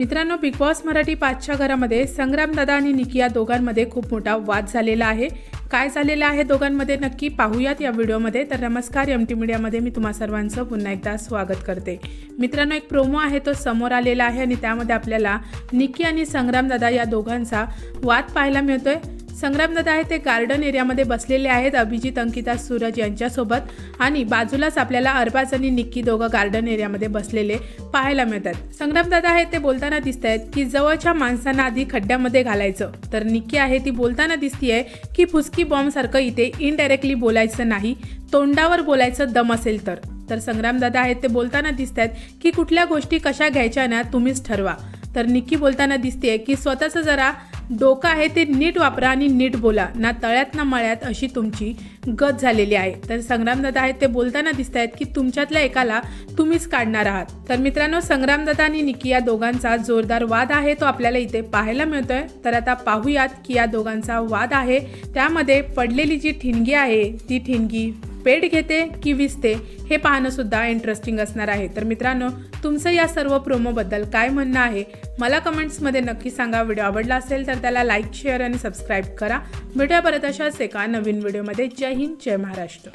मित्रांनो big boss Marathi पाचच्या घरामध्ये संग्रामदादा आणि निकिया दोघांमध्ये खूप मोठा वाद झालेला आहे. काय झालेलं आहे दोघांमध्ये नक्की पाहूयात या व्हिडिओमध्ये. तर नमस्कार एम टी मीडियामध्ये मी तुम्हा सर्वांचं पुन्हा एकदा स्वागत करते. मित्रांनो एक प्रोमो आहे तो समोर आलेला आहे आणि त्यामध्ये आपल्याला निकी आणि संग्रामदादा या दोघांचा वाद पाहायला मिळतोय. संग्रामदादा आहे ते गार्डन एरियामध्ये बसलेले आहेत अभिजित अंकिता सूरज यांच्यासोबत. आणि बाजूलाच आपल्याला अरबाज आणि निक्की दोघं गार्डन एरियामध्ये बसलेले पाहायला मिळतात. संग्रामदादा आहेत ते बोलताना दिसत आहेत की जवळच्या माणसांना आधी खड्ड्यामध्ये घालायचं. तर निक्की आहे ती बोलताना दिसतीये की फुसकी बॉम्बसारखं इथे इनडायरेक्टली बोलायचं नाही तोंडावर बोलायचं दम असेल तर. तर संग्रामदादा आहेत ते बोलताना दिसत आहेत की कुठल्या गोष्टी कशा घ्यायच्या ना तुम्हीच ठरवा. तर निक्की बोलताना दिसते की स्वतःचं जरा डोकं आहे ते नीट वापरा आणि नीट बोला. ना तळ्यात ना मळ्यात अशी तुमची गत झालेली आहे. तर संग्रामदादा आहेत ते बोलताना दिसत आहेत की तुमच्यातल्या एकाला तुम्हीच काढणार आहात. तर मित्रांनो संग्रामदादा आणि निकी या दोघांचा जोरदार वाद आहे तो आपल्याला इथे पाहायला मिळतोय. तर आता पाहूयात की या दोघांचा वाद आहे. त्यामध्ये पडलेली जी ठिणगी आहे ती ठिणगी पेट घेते की विसते हे पाहणंसुद्धा इंटरेस्टिंग असणार आहे. तर मित्रांनो तुमचं या सर्व प्रोमोबद्दल काय म्हणणं आहे मला कमेंट्समध्ये नक्की सांगा. व्हिडिओ आवडला असेल तर त्याला लाईक शेअर आणि सबस्क्राईब करा. भेटूया परत अशाच एका नवीन व्हिडिओमध्ये जय हिंद जय महाराष्ट्र.